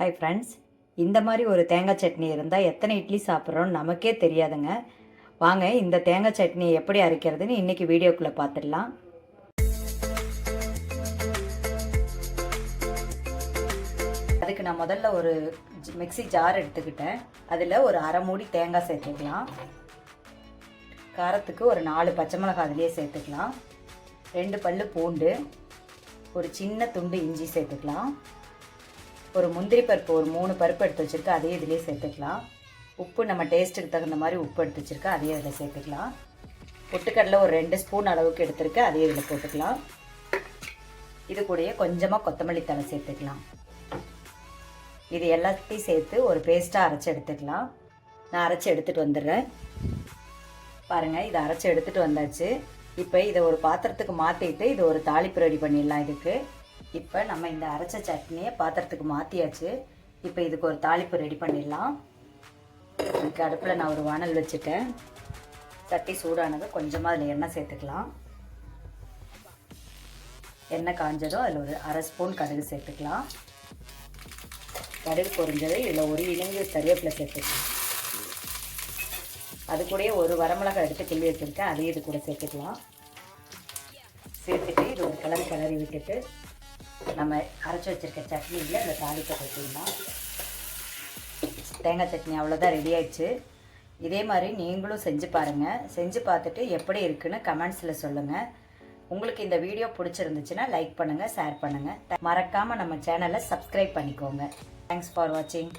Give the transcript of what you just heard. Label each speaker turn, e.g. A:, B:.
A: Hi friends இந்த மாதிரி ஒரு தேங்காய் சட்னி இருந்தால் எத்தனை இட்லி சாப்பிட்றோன்னு நமக்கே தெரியாதுங்க. வாங்க இந்த தேங்காய் சட்னி எப்படி அரைக்கிறதுன்னு இன்றைக்கி வீடியோக்குள்ளே பார்த்துடலாம் அதுக்கு நான் முதல்ல ஒரு மிக்சி மிக்ஸி ஜார் எடுத்துக்கிட்டேன். அதில் ஒரு அரை மூடி தேங்காய் சேர்த்துக்கலாம். காரத்துக்கு ஒரு நாலு பச்சை மிளகாய் அதிலே சேர்த்துக்கலாம். ரெண்டு பல் பூண்டு ஒரு சின்ன துண்டு இஞ்சி சேர்த்துக்கலாம். ஒரு முந்திரி பருப்பு ஒரு மூணு பருப்பு எடுத்து வச்சுருக்கேன் அதையும் இதிலே சேர்த்துக்கலாம். உப்பு நம்ம டேஸ்ட்டுக்கு தகுந்த மாதிரி உப்பு எடுத்து வச்சுருக்கேன் அதையும் இதில் சேர்த்துக்கலாம். பொட்டுக்கடலை ஒரு ரெண்டு ஸ்பூன் அளவுக்கு எடுத்திருக்கேன் அதையும் இதில் போட்டுக்கலாம். இது கூடயே கொஞ்சமாக கொத்தமல்லி தழை சேர்த்துக்கலாம். இது எல்லாத்தையும் சேர்த்து ஒரு பேஸ்ட்டாக அரைச்சி எடுத்துக்கலாம். நான் அரைச்சி எடுத்துகிட்டு வந்துடுறேன். பாருங்கள் இதை அரைச்சி எடுத்துகிட்டு வந்தாச்சு. இப்போ இதை ஒரு பாத்திரத்துக்கு மாற்றிட்டு இது ஒரு தாளிப்பு ரெடி பண்ணிடலாம் இதுக்கு. இப்போ நம்ம இந்த அரைச்ச சட்னியை பாத்திரத்துக்கு மாற்றியாச்சு இப்போ இதுக்கு ஒரு தாளிப்பு ரெடி பண்ணிடலாம். இதுக்கு அடுப்பில் நான் ஒரு வானல் வச்சுட்டேன். சட்டி சூடானது கொஞ்சமாக அதில் எண்ணெய் சேர்த்துக்கலாம். எண்ணெய் காஞ்சதும் அதில் ஒரு அரை ஸ்பூன் கடுகு சேர்த்துக்கலாம். கடுகு பொரிஞ்சது இதில் ஒரு இலங்கை கருவேப்பிலை சேர்த்துக்கலாம். அது கூடயே ஒரு வரமிளகாய் எடுத்து கிள்ளி வச்சுருக்கேன். அதையும் இது கூட சேர்த்துக்கலாம். சேர்த்துட்டு இது ஒரு கலர் கிளறி விட்டுட்டு நம்ம அரைச்சி வச்சுருக்க சட்னியில் இந்த தாளிப்பை கொட்டிடலாம். தேங்காய் சட்னி அவ்வளோதான் ரெடி ஆயிடுச்சு. இதே மாதிரி நீங்களும் செஞ்சு பாருங்கள் செஞ்சு பார்த்துட்டு எப்படி இருக்குன்னு கமெண்ட்ஸில் சொல்லுங்கள் உங்களுக்கு இந்த வீடியோ பிடிச்சிருந்துச்சுன்னா லைக் பண்ணுங்கள் ஷேர் பண்ணுங்கள் மறக்காமல் நம்ம சேனலை சப்ஸ்கிரைப் பண்ணிக்கோங்க. தேங்க்ஸ் ஃபார் வாட்சிங்